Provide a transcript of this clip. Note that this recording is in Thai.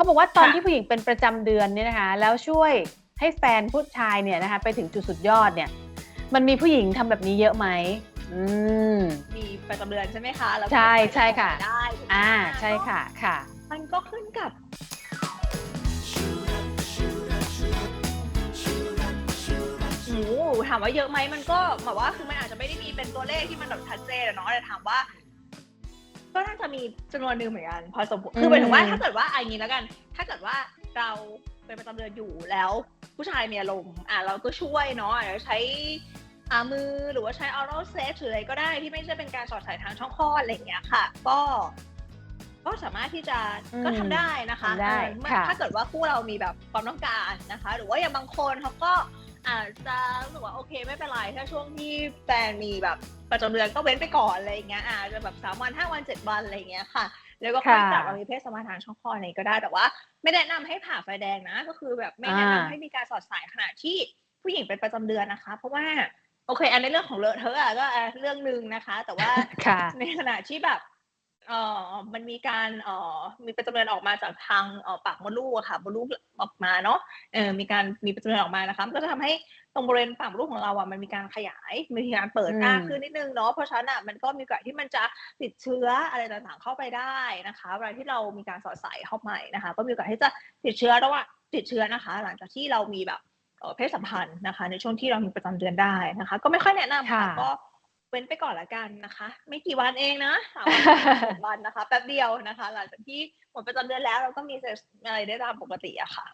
เขาบอกว่าตอนค่ะที่ผู้หญิงเป็นประจำเดือนเนี่ยนะคะ แล้วช่วยให้แฟนผู้ชายเนี่ยนะคะ ไปถึงจุดสุดยอดเนี่ย มันมีผู้หญิงทำแบบนี้เยอะไหมอืม มีประจำเดือนใช่ไหมคะแล้วก็ใช่ใช่ค่ะ ได้ถูกไหมอ่าใช่ค่ะค่ะ มันก็ขึ้นกับหมูถามว่าเยอะไหมมันก็แบบว่าคือมันอาจจะไม่ได้มีเป็นตัวเลขที่มันแบบชัดเจนอะเนาะแต่ถามว่า ก็น่าจะมีจำนวนหนึ่งเหมือนกันพอสมควรคือหมายถึงว่าอืมถ้าเกิดว่าอันนี้แล้วกัน ถ้าเกิดว่าเราเป็นประจำเดือนอยู่แล้ว ผู้ชายมีอารมณ์อะเราก็ช่วยเนาะอาจจะใช้อามือหรือว่าใช้ oral sex หรืออะไรก็ได้ที่ไม่ใช่เป็นการสอดใส่ทางช่องคลอดอะไรอย่างเงี้ยค่ะ ก็ ก็สามารถที่จะอืมก็ทำได้นะคะทำได้เออเมื่อค่ะถ้าเกิดว่าคู่เรามีแบบความต้องการนะคะ หรือว่าอย่างบางคนเขาก็ อาจจะรู้สึกว่าโอเคไม่เป็นไร ถ้าช่วงที่แฟนมีแบบประจำเดือนก็เว้นไปก่อนอะไรอย่างเงี้ยอาจจะแบบสามวันห้าวันเจ็ดวันอะไรอย่างเงี้ยค่ะ แล้วก็ค่อยค่ะกลับมามีเพศสัมพันธ์ทางช่องคลอดอะไรก็ได้แต่ว่า ไม่แนะนำให้ผ่าไฟแดงนะ ก็คือแบบไม่แนะนำอ่าให้มีการสอดสายขณะที่ผู้หญิงเป็นประจำเดือนนะคะ เพราะว่าโอเค อันในเรื่องของเลอะเทอะอะก็อะเรื่องหนึ่งนะคะ แต่ว่าค่ะในขณะที่แบบ เอ่อมันมีการเอ่อมีประจำเดือนออกมาจากทางเอ่อปากมดลูกอะค่ะมดลูกออกมาเนาะเออมีการมีประจำเดือนออกมานะคะมันก็จะทำให้ตรงบริเวณปากมดลูกของเราอะมันมีการขยายมีการเปิดอืมอ้าขึ้นนิดนึงเนาะเพราะฉะนั้นอะมันก็มีโอกาสที่มันจะติดเชื้ออะไรต่างๆเข้าไปได้นะคะเวลาที่เรามีการสอดใส่เข้าไปนะคะ ก็มีโอกาสที่จะติดเชื้อระหว่างติดเชื้อนะคะ หลังจากที่เรามีแบบเอ่อเพศสัมพันธ์นะคะ ในช่วงที่เรามีประจำเดือนได้นะคะ ก็ไม่ค่อยแนะนำค่ะค่ะก็ เว้นไปก่อนละกันนะคะ ไม่กี่วันเองนะสามวันวันนะคะแป๊บเดียวนะคะ หลังจากที่หมดประจำเดือนแล้วเราก็มีเซ็กซ์อะไรได้ตามปกติอะค่ะ